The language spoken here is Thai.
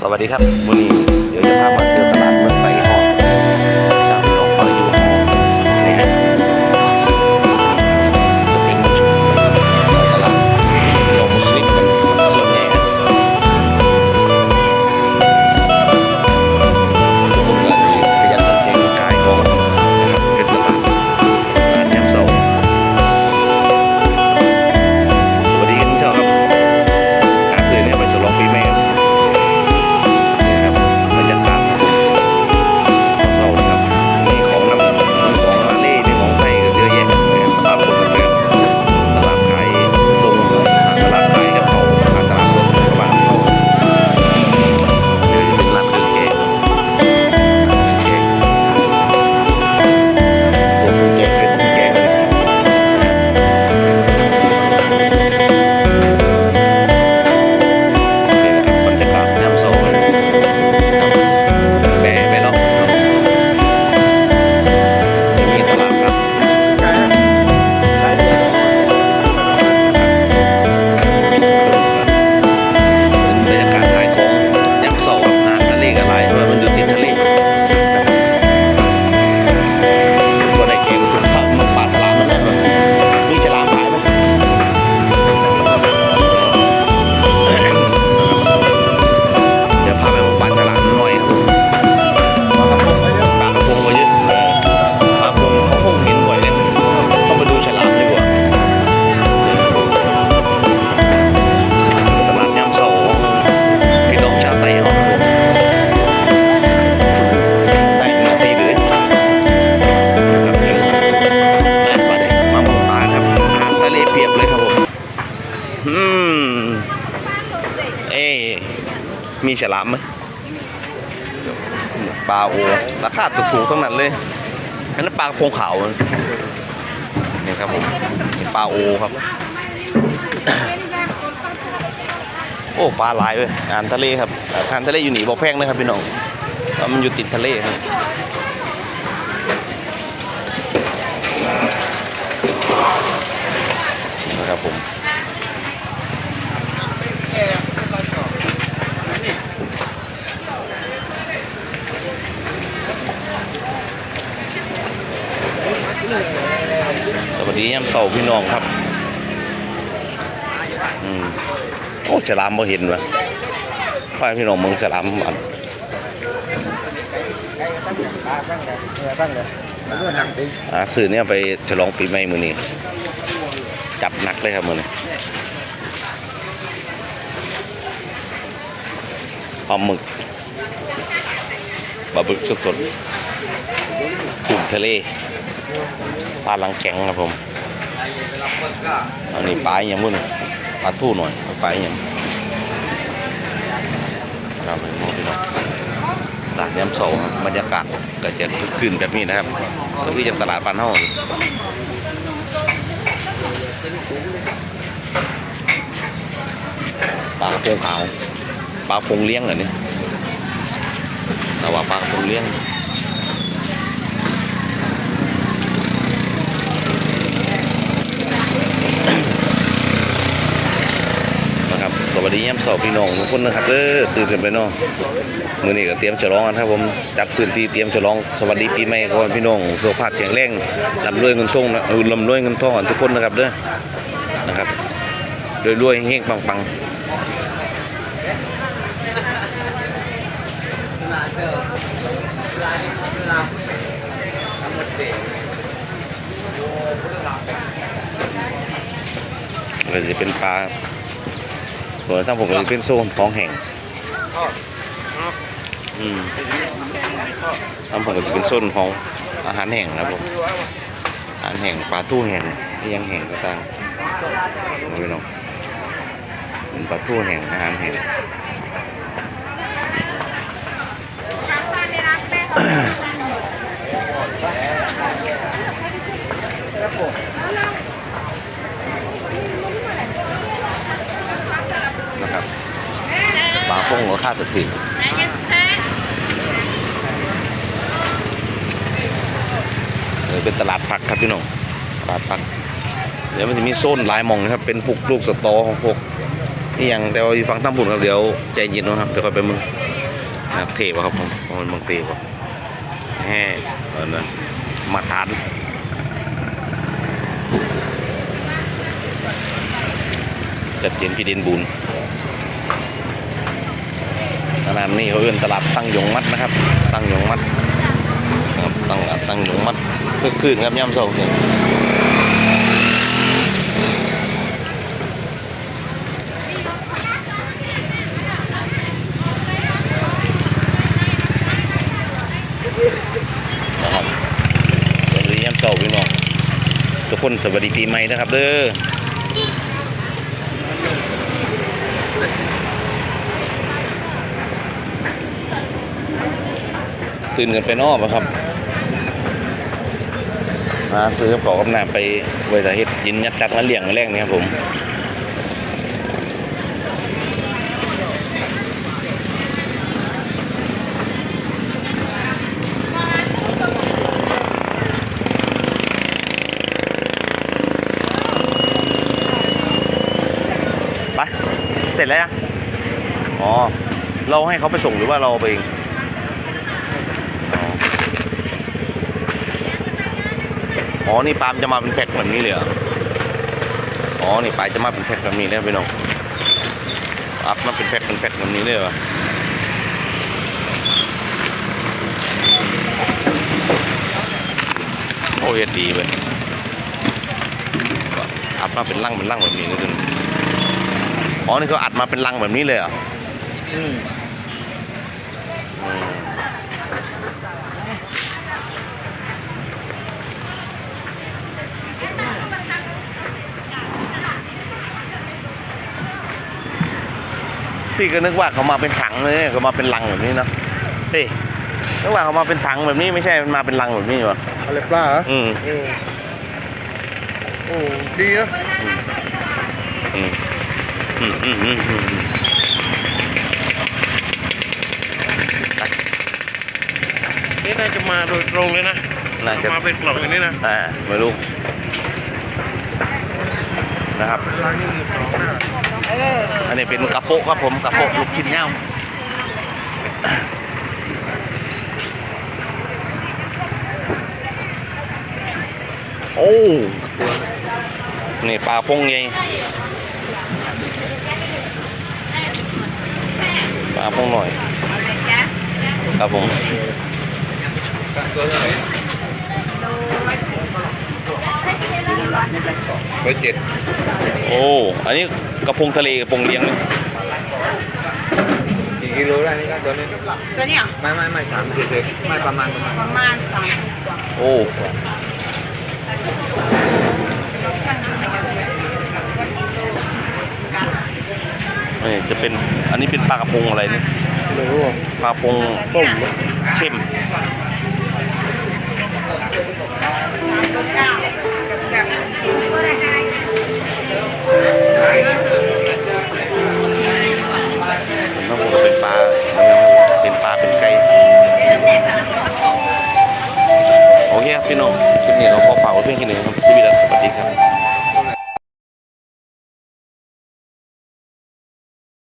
สวัสดีครับวันนี้เดี๋ยวจะพามาเที่ยวตลาดเมือง มีฉลามไหมปลาโอราคาถูกๆทั้งนั้นเลยอันนั้นปลากระพงขาวนี่ครับผมปลาโอครับ โอ้ปลาหลายเลยอาหารทะเลครับอาหารทะเลอยู่หนีบ่แพงนะครับพี่น้องเพราะมันอยู่ติดทะเลครับนะครับผม ส วัสดียาพี่น้องครับอืมโอ้ฉลามบ่เห็นวะพาพี่น้องเมืองฉลามมันอ่าสื่อเนี่ยไปฉลองปีใหม่มือนี้จับหนักเลยครับมือนี้ปลาหมึกปลาบึกสดๆกุ้งทะเลปลาหลังแข็งครับผม อันนี้ปลาอย่างมุ่นปลาทู่หน่อยปลาอย่างครับมองพี่น้องตลาดย้ำโซครับบรรยากาศก็จะคึกคืนแบบนี้นะครับก็คือจะตลาดปานเฮาปลากระพงขาวปลาพงเลี้ยงเหรอเนี่ยแต่ว่าปลากระพงเลี้ยง นะครับสวัสดี ยามเสาร์พี่น้องทุกคนนะครับเด้อตื่นกันไปเนาะมือนี้ก็เตรียมฉลองกันครับผมจัดพื้นที่เตรียมฉลองสวัสดีปีใหม่ก่อนพี่น้องสุขภาพแข็งแรงร่ำรวยเงินทองนะเออร่ำรวยเงินทองทุกคนนะครับเด้อนะครับรวยๆเฮงๆปังๆก็จะเป็นปลา ส่วนทางผมก็จะเป็นโซนท้องแห่งอืมทางผมก็จะเป็นโซนของอาหารแห่งนะครับผมอาหารแห่งปลาทู่แห่งที่ยังแห่งต่างๆเอาไปนาะเป็นปลาทู่แห่งอาหารแห่ง นะครับ ปลาฟงราคาถูกถึงเออเป็นตลาดผักครับพี่น้องตลาดผัก เดี๋ยวมันจะมีโซนหลายมองนะครับ เป็นปลูกลูกสตอของพวกนี่ยังแต่ว่าอยู่ฝั่งตั้มบุญครับเดี๋ยวใจเย็นนะครับเดี๋ยวค่อยไปมึงครับเทวะครับผมมันบางเทวะแห่เออนะมาทานจัดเย็นพี่ดินบุญ ตลาดนี้เขาเอื้นตลาดตั้งยงมัดนะครับ ตั้งยงมัดครับตั้งตั้งยงมัดเพื่อคืนครับย่ำโซ่เนี่ยนะครับสวัสดีย่ำโซ่พี่น้องทุกคนสวัสดีปีใหม่นะครับเด้อ ตื่นกันไปนอกครับ มาซื้อกับของกำนาไปไว้สาเหตุยินยัดกัดมาเลี้ยงแรกนี่ครับผมไปเสร็จแล้วยังอ๋อ เราให้เขาไปส่งหรือว่าเราไปเอง อ๋อ นี่ปลามจะมาเป็นแพ็คแบบนี้เลยเหรออ๋อ นี่ปลาจะมาเป็นแพ็คแบบนี้เลยพี่น้องอัพมาเป็นแพ็คเป็นแพ็คแบบนี้เลยเหรอโอ้ยดีเว้ยอัพมาเป็นลังเป็นลังแบบนี้เลยคุณอ๋อ นี่เขาอัดมาเป็นลังแบบนี้เลยเหรออืม พี่ก็นึกว่าเขามาเป็นถังเลยเขามาเป็นลังแบบนี้เนอะเฮ้ยนึกว่าเขามาเป็นถังแบบนี้ไม่ใช่มันมาเป็นลังแบบนี้วะอะไรปลาเหรออืมเออโอ้ดีนะอืมอืมอืมอืมอืมอืมนี่น่าจะมาโดยตรงเลยนะน่าจะมาเป็นกล่องอย่างนี้นะอ่าไม่รู้ นะครับ อันนี้เป็นกระโปะครับผมกระโปะลูกชิ้นเน่าโอ้นี่ปลาพงไงปลาพงหน่อยครับผมตัวเท่าไห ร่ร้อยเจ็ดโอ้ อันนี้กระพงทะเลกระพงเลี้ยงเลยกี่กิโลได้นี่ครับตัวนี้ตัวเนี้ยไม่ไม่ไม่สามสิบเลยไม่ประมาณประมาณประมาณสามสิบกว่าโอ้นี่จะเป็นอันนี้เป็นปลากระพงอะไรเนี่ยไม่รู้อะปลากระพงต้มเข้มเก้าจากผม Gracias.